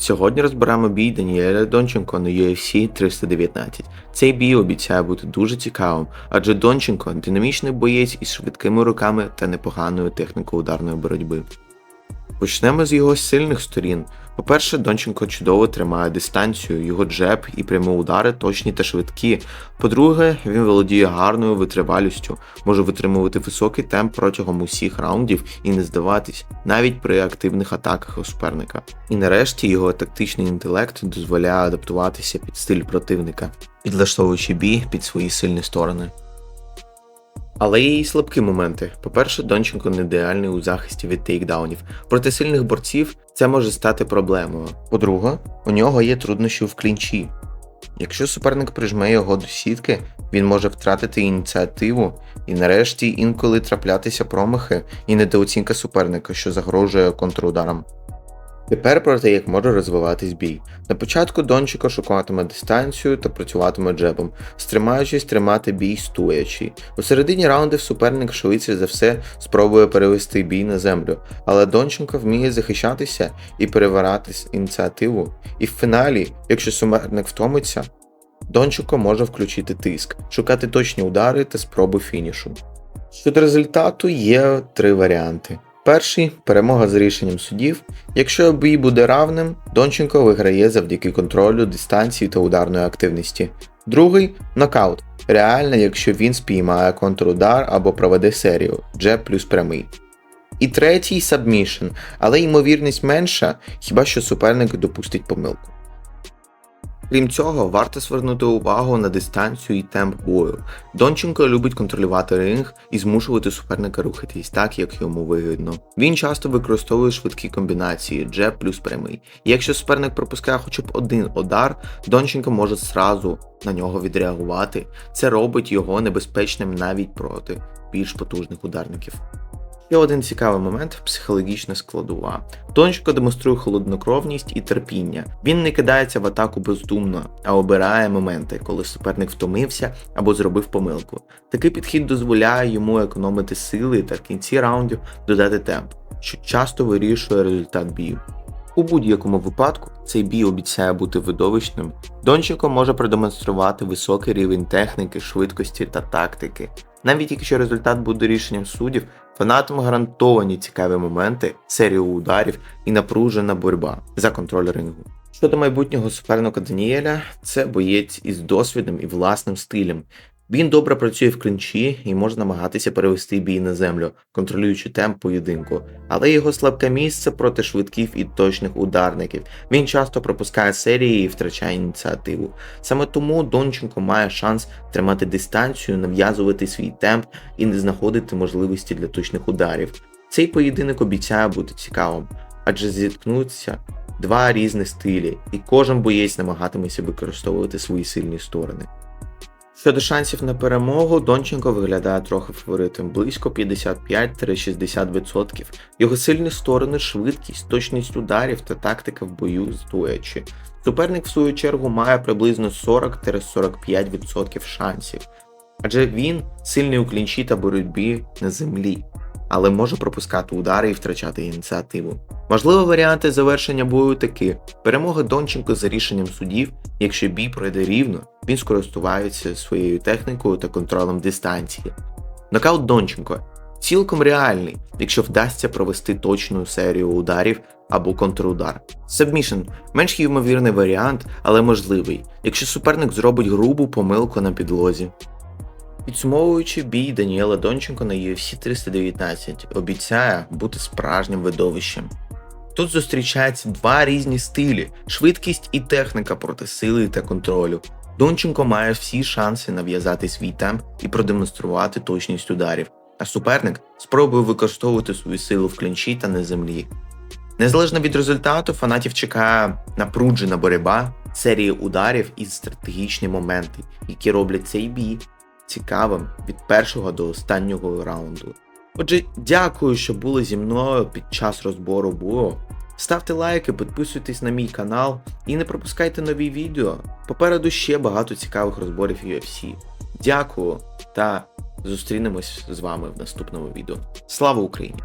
Сьогодні розберемо бій Даніеля Донченко на UFC 319. Цей бій обіцяє бути дуже цікавим, адже Донченко динамічний боєць із швидкими руками та непоганою технікою ударної боротьби. Почнемо з його сильних сторін. По-перше, Донченко чудово тримає дистанцію, його джеб і прямі удари точні та швидкі. По-друге, він володіє гарною витривалістю, може витримувати високий темп протягом усіх раундів і не здаватись, навіть при активних атаках у суперника. І нарешті його тактичний інтелект дозволяє адаптуватися під стиль противника, підлаштовуючи бій під свої сильні сторони. Але є й слабкі моменти. По-перше, Донченко не ідеальний у захисті від тейкдаунів. Проти сильних борців це може стати проблемою. По-друге, у нього є труднощі в клінчі. Якщо суперник прижме його до сітки, він може втратити ініціативу і нарешті інколи траплятися промахи і недооцінка суперника, що загрожує контрударом. Тепер про те, як може розвиватись бій. На початку Дончико шукатиме дистанцію та працюватиме джебом, стримаючись тримати бій стоячи. У середині раундів суперник швидше за все спробує перевести бій на землю, але Донченко вміє захищатися і перевирати ініціативу. І в фіналі, якщо суперник втомиться, Донченко може включити тиск, шукати точні удари та спроби фінішу. Щодо результату є три варіанти. Перший перемога з рішенням судів. Якщо бій буде равним, Донченко виграє завдяки контролю, дистанції та ударної активності. Другий нокаут. Реально, якщо він спіймає контрудар або проведе серію, джеб плюс прямий. І третій сабмішн, але ймовірність менша, хіба що суперник допустить помилку. Крім цього, варто звернути увагу на дистанцію і темп бою. Донченко любить контролювати ринг і змушувати суперника рухатись так, як йому вигідно. Він часто використовує швидкі комбінації джеб плюс прямий. Якщо суперник пропускає хоча б один удар, Донченко може зразу на нього відреагувати. Це робить його небезпечним навіть проти більш потужних ударників. Ще один цікавий момент психологічна складова. Донченко демонструє холоднокровність і терпіння. Він не кидається в атаку бездумно, а обирає моменти, коли суперник втомився або зробив помилку. Такий підхід дозволяє йому економити сили та в кінці раундів додати темп, що часто вирішує результат бію. У будь-якому випадку цей бій обіцяє бути видовищним. Донченко може продемонструвати високий рівень техніки, швидкості та тактики. Навіть якщо результат буде рішенням суддів, фанатам гарантовані цікаві моменти, серію ударів і напружена боротьба за контроль рингу. Щодо майбутнього суперника Даніеля, це боєць із досвідом і власним стилем. Він добре працює в клінчі і може намагатися перевести бій на землю, контролюючи темп поєдинку, але його слабке місце проти швидких і точних ударників. Він часто пропускає серії і втрачає ініціативу. Саме тому Донченко має шанс тримати дистанцію, нав'язувати свій темп і не знаходити можливості для точних ударів. Цей поєдинок обіцяє бути цікавим, адже зіткнуться два різних стилі, і кожен боєць намагатиметься використовувати свої сильні сторони. Щодо шансів на перемогу, Донченко виглядає трохи фаворитом, близько 55-60%. Його сильні сторони швидкість, точність ударів та тактика в бою з дуечі. Суперник, в свою чергу, має приблизно 40-45% шансів, адже він сильний у клінчі та боротьбі на землі, але може пропускати удари і втрачати ініціативу. Можливі варіанти завершення бою такі: перемога Донченко за рішенням судів, якщо бій пройде рівно, він скористувається своєю технікою та контролем дистанції. Нокаут Донченко цілком реальний, якщо вдасться провести точну серію ударів або контрудар. Сабмішн менш ймовірний варіант, але можливий, якщо суперник зробить грубу помилку на підлозі. Підсумовуючи бій Даніела Донченко на UFC 319, обіцяє бути справжнім видовищем. Тут зустрічаються два різні стилі: швидкість і техніка проти сили та контролю. Донченко має всі шанси нав'язати свій темп і продемонструвати точність ударів, а суперник спробує використовувати свою силу в клінчі та на землі. Незалежно від результату, фанатів чекає напруджена боротьба, серії ударів і стратегічні моменти, які роблять цей бій цікавим від першого до останнього раунду. Отже, дякую, що були зі мною під час розбору бою. Ставте лайки, підписуйтесь на мій канал і не пропускайте нові відео. Попереду ще багато цікавих розборів UFC. Дякую та зустрінемось з вами в наступному відео. Слава Україні!